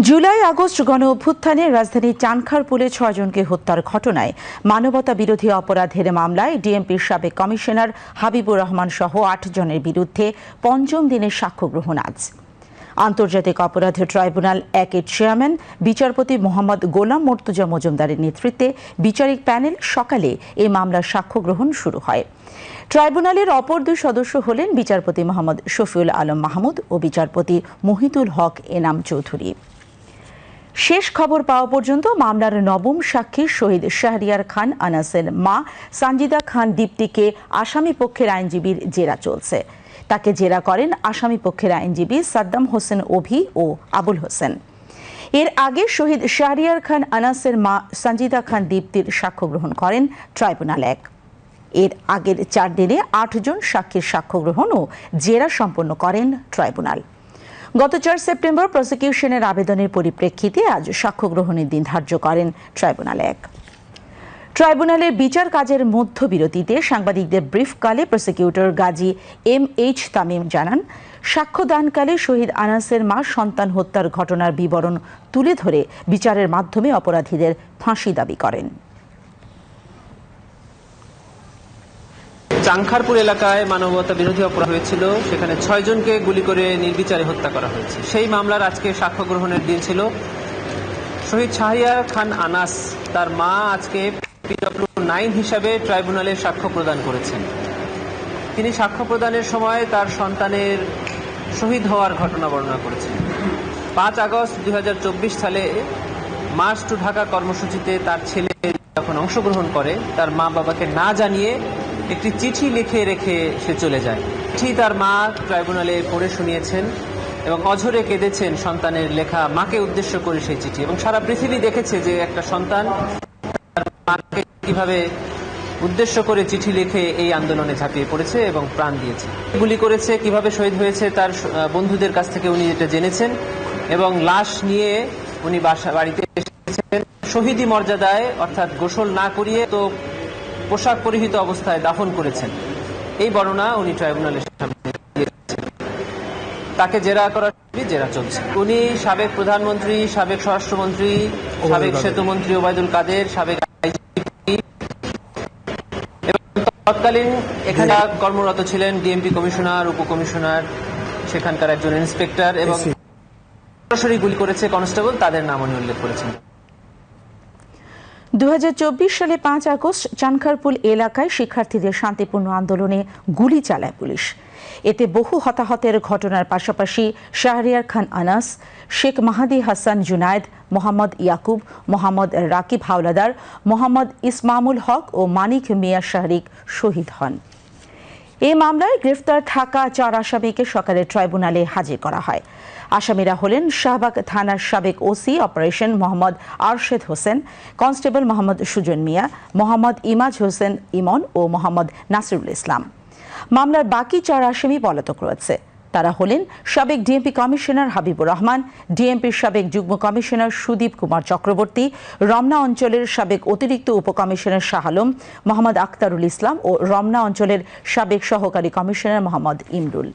July August গণ অভ্যুত্থানে রাজধানীর চানখারপুলে ছয়জনকে হত্যার ঘটনায় মানবতা বিরোধী অপরাধের মামলায় ডিএমপির সাবেক কমিশনার হাবিবুর রহমান সহ আট জনের বিরুদ্ধে পঞ্চম দিনের সাক্ষ্য গ্রহণ আজ। আন্তর্জাতিক অপরাধ ট্রাইব্যুনাল একের চেয়ারম্যান, বিচারপতি মোহাম্মদ গোলাম মর্তুজা মজুমদারের নেতৃত্বে বিচারিক প্যানেল সকালে এই মামলার সাক্ষ্য গ্রহণ শুরু হয়। ট্রাইব্যুনালের অপর দুই সদস্য হলেন বিচারপতি মোহাম্মদ শফিউল আলম মাহমুদ ও বিচারপতি মহিতুল হক এনাম চৌধুরী। শেষ খবর পাওয়া পর্যন্ত মামলার নবম সাক্ষী শহীদ শাহরিয়ার খান, আনাসের মা, সানজিদা খান দীপ্তিকে আসামি পক্ষের আইনজীবীর জেরা চলছে। তাকে জেরা করেন আসামি পক্ষের আইনজীবী সাদ্দাম হোসেন অভি ও আবুল হোসেন। এর আগে শহীদ শাহরিয়ার খান, আনাসের মা সঞ্জিদা খান দীপ্তির সাক্ষ্য গ্রহণ করেন ট্রাইব্যুনাল এক। এর আগের চার দিনে আটজন সাক্ষীর সাক্ষ্য গ্রহণ ও জেরা সম্পন্ন করেন ট্রাইব্যুনাল। গত চার সেপ্টেম্বর প্রসিকিউশনের আবেদনের পরিপ্রেক্ষিতে আজ সাক্ষ্য গ্রহণের দিন ধার্য করেন ট্রাইব্যুনাল এক। ট্রাইব্যুনালের বিচার কাজের মধ্যবিরতিতে সাংবাদিকদের ব্রিফকালে prosecutor Gazi M H Tamim জানান, সাক্ষ্যদানকালে শহীদ আনাসের মা সন্তান হত্যার ঘটনার বিবরণ তুলে ধরে বিচারের মাধ্যমে অপরাধীদের ফাঁসি দাবি করেন। চাংখারপুর এলাকায় মানবতা বিরোধী অপরাধ হয়েছিল। সেখানে ছয়জনকে গুলি করে নির্বিচারে হত্যা করা হয়েছে। সেই মামলার আজকে সাক্ষ্য গ্রহণের দিন ছিল। শহীদ শাহরিয়ার খান আনাস তার মা আজকে পিডব্লিউ নাইন হিসাবে ট্রাইব্যুনালে সাক্ষ্য প্রদান করেছেন। তিনি সাক্ষ্য প্রদানের সময় তার সন্তানের শহীদ হওয়ার ঘটনা বর্ণনা করেছেন। পাঁচ আগস্ট দুই হাজার চব্বিশ সালে মার্চ টু ঢাকা কর্মসূচিতে তার ছেলে যখন অংশগ্রহণ করে, তার মা বাবাকে না জানিয়ে একটি চিঠি লিখে রেখে সে চলে যায়। চিঠি তার মা ট্রাইব্যুনালে পড়ে শুনিয়েছেন এবং অঝরে কেঁদেছেন সন্তানের লেখা মাকে উদ্দেশ্য করে সেই চিঠি। এবং সারা পৃথিবী দেখেছে যে একটা সন্তান কীভাবে উদ্দেশ্য করে চিঠি লিখে এই আন্দোলনে ঝাঁপিয়ে পড়েছে এবং প্রাণ দিয়েছে। গুলি করেছে, কীভাবে শহীদ হয়েছে তার বন্ধুদের কাছ থেকে উনি এটা জেনেছেন এবং লাশ নিয়ে উনি বাসা, বাড়িতে এসেছেন। শহীদি মর্যাদায় অর্থাৎ গোসল না করিয়ে তো পোশাক পরিহিত অবস্থায় দাফন করেছেন। এই বর্ণনা উনি ট্রাইব্যুনালের সামনে তাকে জেরা করার জেরা চলছে। উনি সাবেক প্রধানমন্ত্রী সাবেক স্বরাষ্ট্রমন্ত্রী সাবেক সেতুমন্ত্রী ওবায়দুল কাদের সাবেক তৎকালীন এখানে কর্মরত ছিলেন ডিএমপি কমিশনার উপকমিশনার সেখানকার একজন ইন্সপেক্টর এবং সরাসরি গুলি করেছে কনস্টেবল তাদের নাম উনি উল্লেখ করেছেন। দু হাজার চব্বিশ সালে পাঁচ আগস্ট চানখারপুল এলাকায় শিক্ষার্থীদের শান্তিপূর্ণ আন্দোলনে গুলি চালায় পুলিশ। এতে বহু হতাহতের ঘটনার পাশাপাশি শাহরিয়ার খান আনাস, শেখ মাহাদি হাসান জুনায়েদ, মোহাম্মদ ইয়াকুব, মোহাম্মদ রাকিব হাওলাদার, মোহাম্মদ ইসমামুল হক ও মানিক মিয়া শাহরিক শহীদ হন। এই মামলায় গ্রেফতার থাকা চার আসামিকে সকালে ট্রাইব্যুনালে হাজির করা হয়। আসামিরা হলেন শাহবাগ থানার সাবেক OC operation Mohammad Arshed Hossain, constable Mohammad Sujon Mia, Mohammad Imaj Hossain Emon ও মোহাম্মদ নাসিরুল ইসলাম। মামলার বাকি চার আসামি পলাতক রয়েছে। তারা হলেন সাবেক ডিএমপি কমিশনার হাবিবুর রহমান ডিএমপির সাবেক যুগ্ম কমিশনার সুদীপ কুমার চক্রবর্তী, রমনা অঞ্চলের সাবেক অতিরিক্ত উপকমিশনার শাহ আলম, মোহাম্মদ আক্তারুল ইসলাম ও রমনা অঞ্চলের সাবেক সহকারী কমিশনার মোহাম্মদ ইমরুল।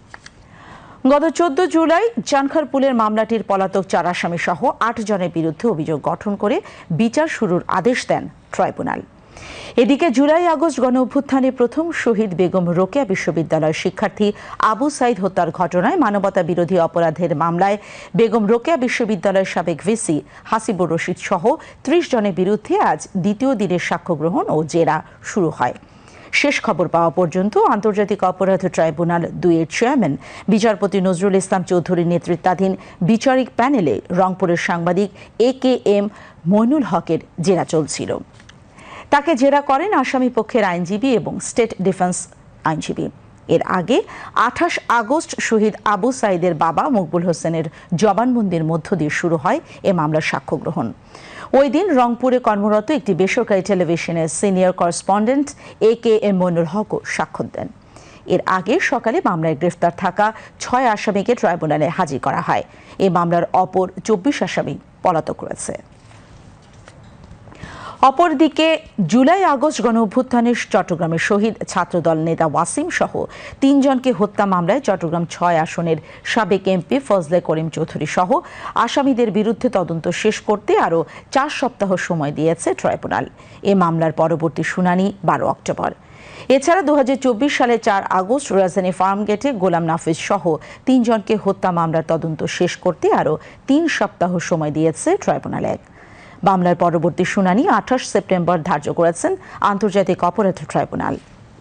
গত চোদ্দ জুলাই জানখারপুলের মামলাটির পলাতক চার আসামি সহ আট জনের বিরুদ্ধে অভিযোগ গঠন করে বিচার শুরুর আদেশ দেন ট্রাইব্যুনাল। এদিকে জুলাই আগস্ট গণ অভ্যুত্থানে প্রথম শহীদ বেগম রোকেয়া বিশ্ববিদ্যালয়ের শিক্ষার্থী আবু সাইদ হত্যার ঘটনায় মানবতা বিরোধী অপরাধের মামলায় বেগম রোকেয়া বিশ্ববিদ্যালয়ের সাবেক ভিসি হাসিবুর রশিদ সহ ত্রিশ জনের বিরুদ্ধে আজ দ্বিতীয় দিনের সাক্ষ্য গ্রহণ ও জেরা শুরু হয়। শেষ খবর পাওয়া পর্যন্ত আন্তর্জাতিক অপরাধ ট্রাইব্যুনাল দুইয়ের চেয়ারম্যান বিচারপতি নজরুল ইসলাম চৌধুরীর নেতৃত্বাধীন বিচারিক প্যানেলে রংপুরের সাংবাদিক এ কে এম মইনুল হকের জেরা চলছিল। তাকে জেরা করেন আসামি পক্ষের আইনজীবী এবং স্টেট ডিফেন্স আইনজীবী। এর আগে আঠাশ আগস্ট শহীদ আবু সাইদের বাবা মকবুল হোসেনের জবানবন্দির মধ্য দিয়ে শুরু হয় এ মামলার সাক্ষ্য গ্রহণ। ওই দিন রংপুরে কর্মরত একটি বেসরকারি টেলিভিশনের senior correspondent A K M Moinul হকও সাক্ষ্য দেন। এর আগে সকালে মামলায় গ্রেফতার থাকা ছয় আসামিকে ট্রাইব্যুনালে হাজির করা হয়। এ মামলার অপর চব্বিশ আসামি পলাতক রয়েছে। অপরদিকে জুলাই আগস্ট গণ অভ্যুত্থানের চট্টগ্রামের শহীদ ছাত্রদল নেতা ওয়াসিম সহ তিনজনকে হত্যা মামলায় চট্টগ্রাম ছয় আসনের সাবেক এমপি ফজলে করিম চৌধুরী সহ আসামিদের বিরুদ্ধে তদন্ত শেষ করতে আরও চার সপ্তাহ সময় দিয়েছে ট্রাইব্যুনাল। এ মামলার পরবর্তী শুনানি বারো অক্টোবর। এছাড়া দুহাজার চব্বিশ সালে চার আগস্ট রাজধানী ফার্মগেটে গোলাম নাফিজ সহ তিনজনকে হত্যা মামলার তদন্ত শেষ করতে আরও তিন সপ্তাহ সময় দিয়েছে ট্রাইব্যুনাল। এক মামলার পরবর্তী শুনানি আঠাশ সেপ্টেম্বর ধার্য করেছেন আন্তর্জাতিক অপরাধ ট্রাইব্যুনাল।